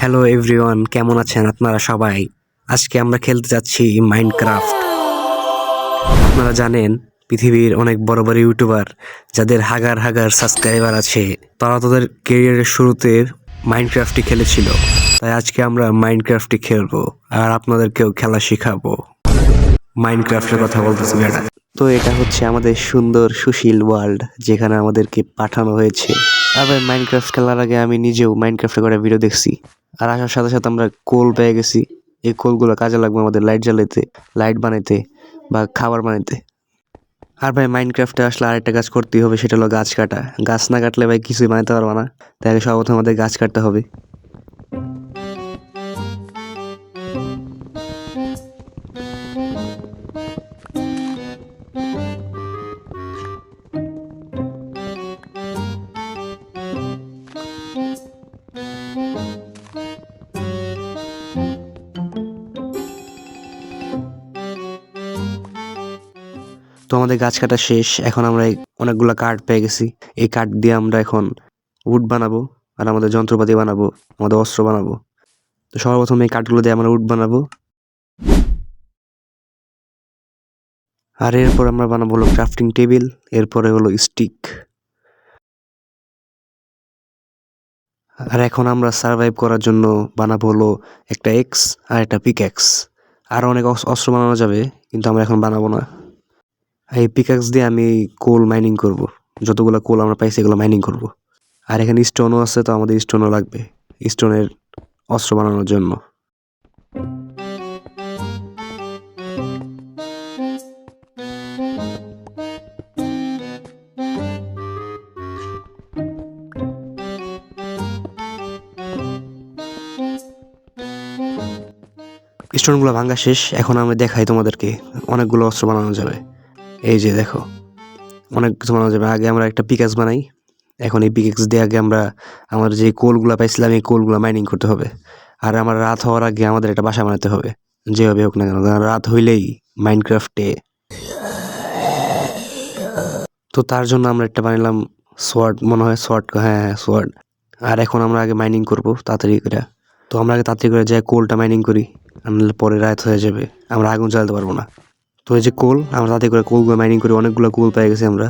Hello everyone কেমন আছেন আপনারা সবাই? আজকে আমরা খেলতে যাচ্ছি মাইনক্রাফট আপনারা জানেন, পৃথিবীর অনেক বড় বড় ইউটিউবার, যাদের হাগার হাগার সাবস্ক্রাইবার আছে, তারা তাদের কেরিয়ারের শুরুতে মাইনক্রাফটই খেলেছিল। তাই আজকে আমরা মাইনক্রাফটই খেলব, আর আপনাদেরকেও খেলা শেখাবো। মাইনক্রাফটের কথা বলতেছি বেটা তো এটা হচ্ছে আমাদের সুন্দর সুশীল ওয়ার্ল্ড যেখানে আমাদেরকে পাঠানো হয়েছে। আবার মাইনক্রাফট খেলার আগে আমি নিজেও মাইনক্রাফটে করে ভিডিও দেখছি। আর আসার সাথে সাথে আমরা কোল পেয়ে গেছি। এই কোলগুলো কাজে লাগবে আমাদের লাইট জ্বালাইতে লাইট বানাইতে বা খাবার বানাইতে। আর ভাই মাইনক্রাফটে আসলে আরেকটা কাজ করতেই হবে, সেটা হলো গাছ কাটা। গাছ না কাটলে ভাই কিছুই বানাতে পারব না। তাই সর্বপ্রথম আমাদের গাছ কাটতে হবে। তো আমাদের গাছ কাটা শেষ। এখন আমরা অনেকগুলো কাঠ পেয়ে গেছি। এই কাঠ দিয়ে আমরা এখন উড বানাবো আর আমাদের যন্ত্রপাতি বানাবো, আমাদের অস্ত্র বানাবো। তো সর্বপ্রথম এই কাঠগুলো দিয়ে আমরা উড বানাবো। আর এরপর আমরা বানাবো হলো ক্রাফটিং টেবিল এরপরে হলো স্টিক আর এখন আমরা সার্ভাইভ করার জন্য বানাবো হলো একটা এক্স আর একটা পিক এক্স আর অনেক অস- অস্ত্র বানানো যাবে, কিন্তু আমরা এখন বানাবো না। এই পিকাক্স দিয়ে আমি কোল মাইনিং করব। যতগুলো কোল আমরা পাইছি, এগুলো মাইনিং করব। আর এখানে স্টোনও আছে, তো আমাদের স্টোনও লাগবে। স্টোনের অস্ত্র বানানোর জন্য। স্টোনগুলো ভাঙা শেষ। এখন আমি দেখাই তোমাদেরকে অনেকগুলো অস্ত্র বানানো যাবে। এই যে দেখো, অনেক কিছু বানানো যাবে। আগে আমরা একটা পিকাক্স বানাই। এখন এই পিকাক্স দিয়ে আগে আমরা আমার যে কোলগুলো পাইছিলাম, এই কোলগুলো মাইনিং করতে হবে। আর আমার রাত হওয়ার আগে আমাদের একটা বাসা বানাতে হবে। যেভাবে হোক না কেন রাত হইলেই মাইনক্রাফটে তো তার জন্য আমরা একটা বানালাম সোয়ার্ড মনে হয় সোয়ার্ড হ্যাঁ হ্যাঁ সোয়ার্ড আর এখন আমরা আগে মাইনিং করব, তাড়াতাড়ি করে। তো আমরা আগে তাড়াতাড়ি করে যাই কোলটা মাইনিং করি। নাহলে পরে রাত হয়ে যাবে, আমরা আগুন জ্বালাতে পারব না। তো এই যে কোল, আমরা তাতে করে কোলগুলো মাইনিং করে অনেকগুলো কোল পেয়ে গেছি আমরা।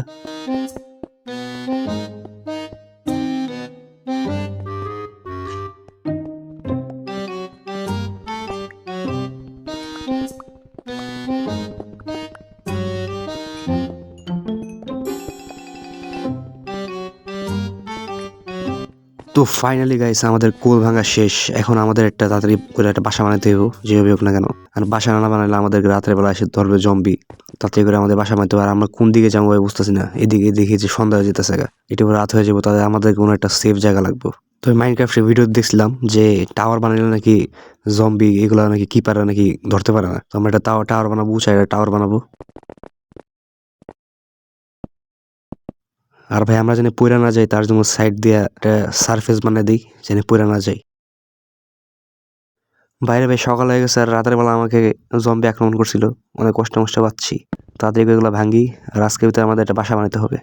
তো ফাইনালি গাইস আমাদের কোল ভাঙা শেষ। এখন আমাদের একটা তাড়াতাড়ি করে একটা বাসা বানাতে হবে যেভাবে হোক না কেন। আর বাসা না বানালে আমাদের রাতের বেলা এসে ধরবে জম্বি তাড়াতাড়ি করে আমাদের বাসা বানাতে হবে। আর আমরা কোন দিকে যাব বুঝতেছি না। এদিকে দেখি যে সন্ধ্যা হয়ে যেতেছে এটা রাত হয়ে যাব, তাহলে আমাদের কোনো একটা সেফ জায়গা লাগবে। তো মাইনক্রাফ্টের ভিডিও দেখছিলাম যে টাওয়ার বানালে নাকি জম্বি এগুলো নাকি কিপাররা নাকি ধরতে পারে না। তো আমরা একটা টাওয়ার টাওয়ার বানাবো চাই টাওয়ার বানাবো। আর ভাই, আমরা যেন পইরা না যাই, তার জন্য সাইড দিয়ে একটা সারফেস বানিয়ে দিই, যেন পইরা না যাই। বাইরে ভাই, সকাল হয়ে গেছে, আর রাতের বেলা আমাকে জম্বি আক্রমণ করছিল। অনেক কষ্ট মষ্ট পাচ্ছি। তাদের এগুলো ভাঙ্গি, আর আজকে ভিতরে আমাদের একটা বাসা বানাতে হবে।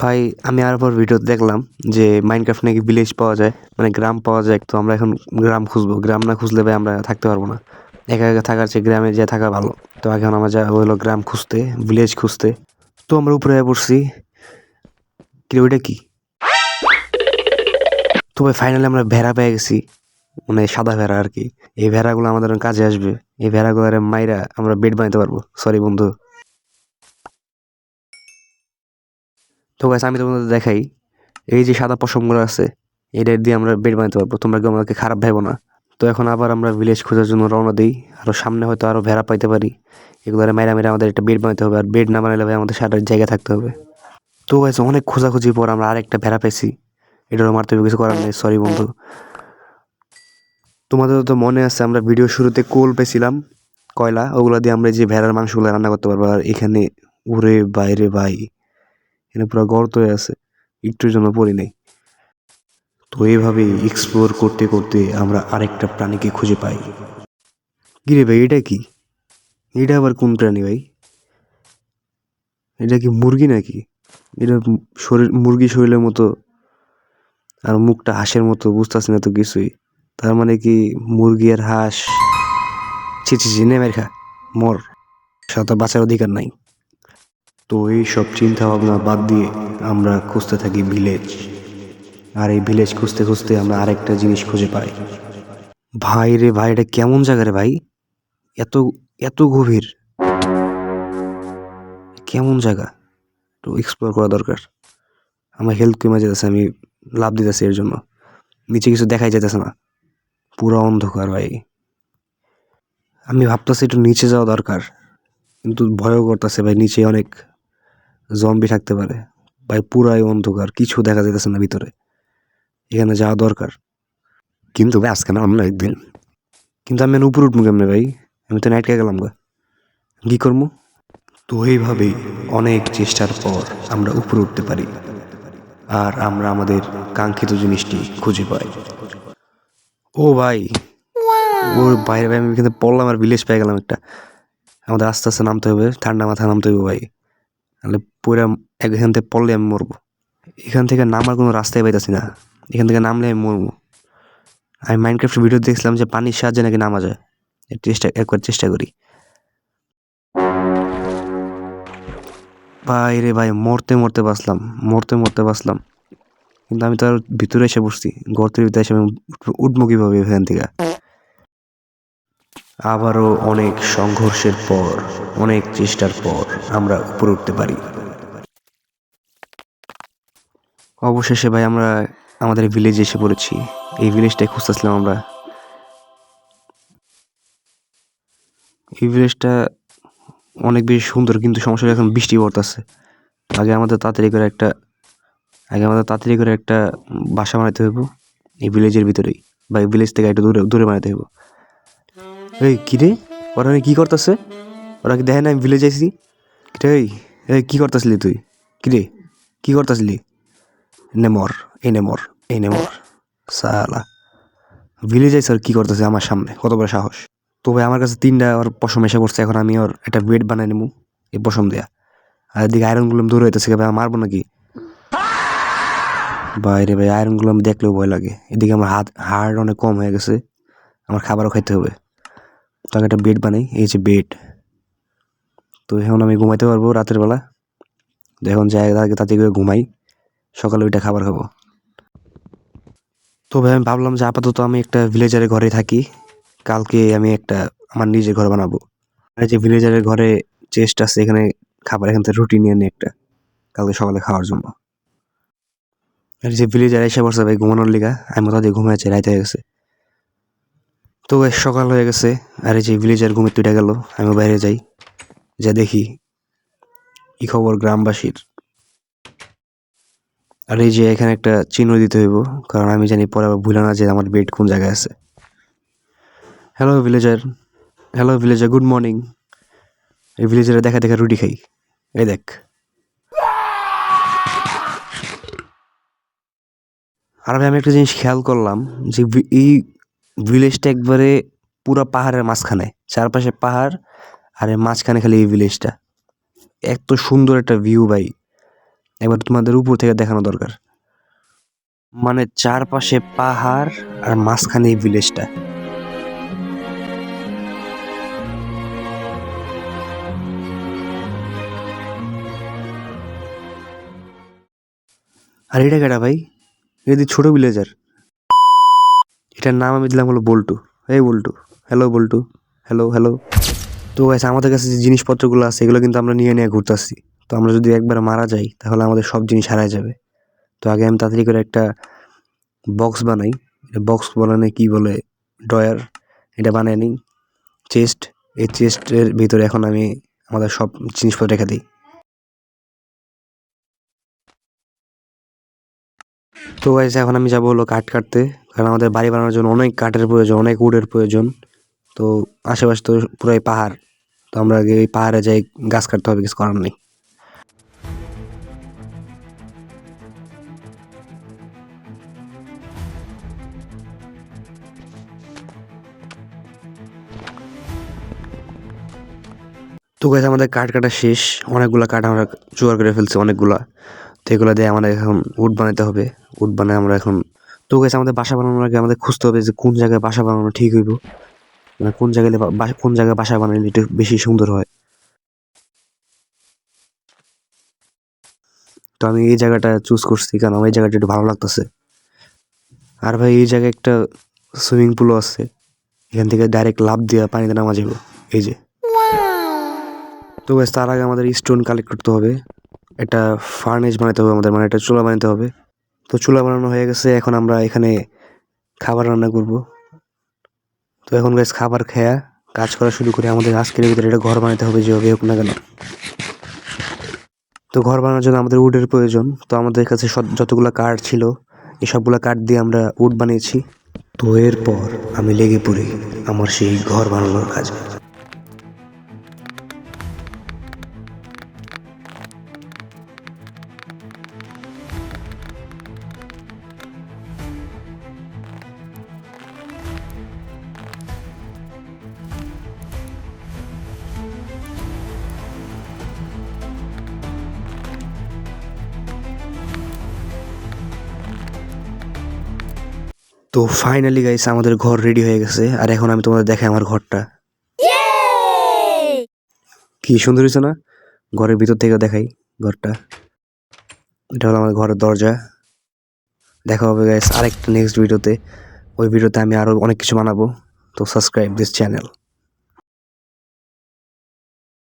ভাই, আমি আর পর ভিডিও দেখলাম যে মাইনক্রাফট নাকি ভিলেজ পাওয়া যায় মানে গ্রাম পাওয়া যায়, তো আমরা এখন গ্রাম খুঁজবো। গ্রাম না খুঁজলে ভাই, আমরা থাকতে পারব না। একা একা থাকার চেয়ে গ্রামে যে থাকা ভালো। তো এখন আমরা যা হলো গ্রাম খুঁজতে ভিলেজ খুঁজতে। তো আমরা উপরে পড়ছি। কি ওইটা কি? তো ভাই ফাইনালি আমরা ভেড়া পেয়ে গেছি। মানে সাদা ভেড়া আর কি। এই ভেড়াগুলো আমাদের কাজে আসবে। এই ভেড়াগুলো মাইরা আমরা বেড বানাতে পারব। সরি বন্ধু। তো গাছ আমি তোমাদের দেখাই। এই যে সাদা পশমগুলো আছে, এটা দিয়ে আমরা বেড বানাতে পারব। তোমরা কেউ আমাকে খারাপ ভেবো না? তো এখন আবার আমরা ভিলেজ খোঁজার জন্য রওনা দিই। আরও সামনে হয়তো আরও ভেড়া পাইতে পারি। এগুলো মেরা মেরা আমাদের একটা বেড বানাতে হবে। আর বেড না বানালে ভাই আমাদের সারার জায়গায় থাকতে হবে। তো গাছ অনেক খোঁজাখুঁজি পর আমরা আরেকটা ভেড়া পেয়েছি। এটারও মারতে কিছু করার নেই সরি বন্ধু। তোমাদের তো মনে আছে, আমরা ভিডিও শুরুতে কোল পেয়েছিলাম, কয়লা। ওগুলো দিয়ে আমরা যে ভেড়ার মাংসগুলো রান্না করতে পারব। আর এখানে উড়ে বাইরে ভাই, এখানে পুরো গর্ত হয়ে আছে। একটুর জন্য পড়ি নেই। তো এইভাবে এক্সপ্লোর করতে করতে আমরা আরেকটা প্রাণীকে খুঁজে পাই। কিরে ভাই, এটা কি? এটা আবার কোন প্রাণী ভাই? এটা কি মুরগি নাকি? এটা শরীর, মুরগি শরীরের মতো আর মুখটা হাঁসের মতো, বুঝতেছি না তো কিছুই। তার মানে কি মুরগি আর হাঁস? ছি ছি নেমের খা, মর। সাথে বাঁচার অধিকার নাই। তো এই সব চিন্তা ভাবনা বাদ দিয়ে আমরা খুঁজতে থাকি ভিলেজ আর এই ভিলেজ খুঁজতে খুঁজতে আমরা আরেকটা জিনিস খুঁজে পাই। ভাই রে ভাই, এটা কেমন জায়গা রে ভাই? এত এত গভীর। কেমন জায়গা? একটু এক্সপ্লোর করা দরকার। আমার হেলথ কমে যেতেছে আমি লাভ দিতেছি এর জন্য। নিচে কিছু দেখাই যেতেছে না। পুরো অন্ধকার ভাই। আমি ভাবতেছি একটু নিচে যাওয়া দরকার, কিন্তু ভয়ও করতেছে ভাই, নিচে অনেক জম্বি থাকতে পারে। ভাই, পুরাই অন্ধকার, কিছু দেখা যেতেছে না ভিতরে। এখানে যাওয়া দরকার। কিন্তু ভাই আজকে না অন্য একদিন কিন্তু আমি উপরে উঠবো কেমনে ভাই? আমি তো নাইটকে গেলাম গা। কি করব? তো এইভাবেই অনেক চেষ্টার পর আমরা উপরে উঠতে পারি। আর আমরা আমাদের কাঙ্ক্ষিত জিনিসটি খুঁজে পাই। ও ভাই ওর বাইরে ভাই আমি কিন্তু পড়লাম আর ভিলেজ পেয়ে গেলাম একটা। আমাদের আস্তে আস্তে নামতে হবে ঠান্ডা মাথায় নামতে হবে ভাই। নাহলে পুরা এখান থেকে পড়লে আমি মরবো। এখান থেকে নামার কোনো রাস্তায় পাইতেছি না। এখান থেকে নামলে আমি মরবো। আমি মাইনক্রাফ্ট ভিডিও দেখছিলাম যে পানির সাহায্যে নাকি নামা যায়। চেষ্টা, একবার চেষ্টা করি। ভাই রে ভাই, মরতে মরতে বাঁচলাম, মরতে মরতে বাঁচলাম। কিন্তু আমি তো আর ভিতরে এসে বসছি গর্তের ভিতরে এসে আমি উঠবো কীভাবে এখান থেকে? আবারও অনেক সংঘর্ষের পর, অনেক চেষ্টার পর আমরা উপরে উঠতে পারি। অবশেষে ভাই আমরা আমাদের ভিলেজে এসে পড়েছি। এই ভিলেজটাই খুঁজতেছিলাম আমরা। এই ভিলেজটা অনেক বেশি সুন্দর, কিন্তু সমস্যা এখন বৃষ্টি পড়তেছে। আগে আমাদের তাড়াতাড়ি করে একটা, আগে আমাদের তাড়াতাড়ি করে একটা বাসা বানাইতে হইব, এই ভিলেজের ভিতরেই। বা এই ভিলেজ থেকে একটু দূরে দূরে বানাইতে হইব। এই, কি রে? ওরা কি করতেছে? ওরা কি দেখে না আমি ভিলেজ আইছি? এই এই কী করতেছিলি তুই? কি রে? কি করতেছিলি? নে মর, এই নে মর। এই নে মর। সালা। ভিলেজ আর কি করতেছে আমার সামনে? কত বড় সাহস। তবে আমার কাছে তিনটা ওর পশম এসে পড়ছে, এখন আমি ওর একটা বেড বানাই নেব এই পশম দেয়া। আর এদিকে আয়রনগুলো দূরে হইতেছে ভাই মারবো নাকি? বাইরে ভাই আয়রন আমি দেখলেও ভয় লাগে। এদিকে আমার হাত, হাড় অনেক কম হয়ে গেছে, আমার খাবারও খাইতে হবে। তো একটা বেড বানাই, এই যে বেড তো এখন আমি ঘুমাইতে পারব রাতের বেলা। এখন যাই তাতে করে ঘুমাই, সকালে ওইটা খাবার খাব। তো ভাই, আমি ভাবলাম যে আপাতত আমি একটা ভিলেজারের ঘরে থাকি। কালকে আমি একটা আমার নিজের ঘর বানাবো। আর যে ভিলেজারের ঘরে চেস্ট আছে, এখানে খাবার, এখান থেকে রুটি নিয়ে নি একটা। কালকে সকালে খাওয়ার জন্য। আর যে ভিলেজার এসে পড়ছে ভাই, ঘুমানোর লিগা। আমি তাদের ঘুমাইছে রাইতে হয়ে গেছে। তো ভাই, সকাল হয়ে গেছে। আর এই যে ভিলেজার ঘুমে তুইটা গেল আমি বাইরে যাই। যা দেখি। কি খবর গ্রামবাসীর? আর এই যে এখানে একটা চিহ্ন দিতে হইব, কারণ আমি জানি পরে আবার ভুলে না যে আমার বেড কোন জায়গায় আছে। Hello villager hello villager good morning এই ভিলেজারে দেখা দেখা রুটি খাই। এই দেখ। আর আমি একটা জিনিস খেয়াল করলাম যে এই ভিলেজটা একবারে পুরা পাহাড়ের মাঝখানে, চারপাশে পাহাড় আর এর মাঝখানে খালি এই ভিলেজটা এত সুন্দর একটা ভিউ ভাই। একবার তোমাদের উপর থেকে দেখানো দরকার। মানে চারপাশে পাহাড় আর মাঝখানে এই ভিলেজটা আর এটা কেটা ভাই? এটা ছোট ভিলেজার এটার নাম আমি দিলাম হলো বল্টু। এই Boltu. Hello Boltu. Hello hello তো আমাদের কাছে যে জিনিসপত্রগুলো আছে, এগুলো কিন্তু আমরা নিয়ে নিয়ে ঘুরতেছি তো আমরা যদি একবার মারা যাই, তাহলে আমাদের সব জিনিস হারায় যাবে। তো আগে আমি তাড়াতাড়ি করে একটা বক্স বানাই। বক্স বানানো কি বলে? ডয়ার এটা বানিয়ে নিই। চেস্ট এই চেস্টের ভিতরে এখন আমি আমাদের সব জিনিসপত্র রেখে দিই। তো গাইস এখন আমি যাব হলো কাঠ কাটতে। কারণ আমাদের বাড়ি বানানোর জন্য অনেক কাঠের প্রয়োজন, অনেক উডের প্রয়োজন। তো আশেপাশে তো পুরাই পাহাড়। তো আমরা আগে এই পাহাড়ে যাই, গাছ কাটতে হবে, কিছু করার নেই। তো গাছ আমাদের কাঠ কাটা শেষ। অনেকগুলা কাঠ আমরা জোগাড় করে ফেলছি, অনেকগুলা। তো এগুলো দিয়ে আমাদের এখন উড বানাতে হবে। উড বানায় আমরা এখন তো গাছ আমাদের বাসা বানানোর আগে আমাদের খুঁজতে হবে যে কোন জায়গায় বাসা বানানো ঠিক হইব। মানে কোন জায়গায় কোন জায়গায় বাসা বানালে একটু বেশি সুন্দর হয়। তো আমি এই জায়গাটা চুজ করছি, কারণ আমার এই জায়গাটা একটু ভালো লাগতেছে। আর ভাই, এই জায়গায় একটা সুইমিং পুলও আছে। এখান থেকে ডাইরেক্ট লাভ দিয়ে পানিতে নামা যাব এই যে। তো ব্যাস তার আগে আমাদের স্টোন কালেক্ট করতে হবে। এটা ফার্নেস বানাতে হবে আমাদের মানে এটা চুলা বানাতে হবে। তো চুলা বানানো হয়ে গেছে, এখন আমরা এখানে খাবার রান্না করব। তো এখন বেশ খাবার খেয়া কাজ করা শুরু করে। আমাদের আজকের ভিতরে এটা ঘর বানাতে হবে, যেভাবে হোক না কেন। তো ঘর বানানোর জন্য আমাদের উডের প্রয়োজন। তো আমাদের কাছে যতগুলো কাঠ ছিল এই সবগুলো কাঠ দিয়ে আমরা উড বানিয়েছি। তো এরপর আমি লেগে পড়ি আমার সেই ঘর বানানোর কাজে। তো ফাইনালি গাইস আমাদের ঘর রেডি হয়ে গেছে। আর এখন আমি তোমাদের দেখাই আমার ঘরটা। কি সুন্দর হয়েছে না? ঘরের ভিতর থেকে দেখাই ঘরটা। এটা হলো আমাদের ঘরের দরজা। দেখা হবে গাইস আরেকটা নেক্সট ভিডিওতে ওই ভিডিওতে আমি আরও অনেক কিছু বানাবো। তো সাবস্ক্রাইব দিস চ্যানেল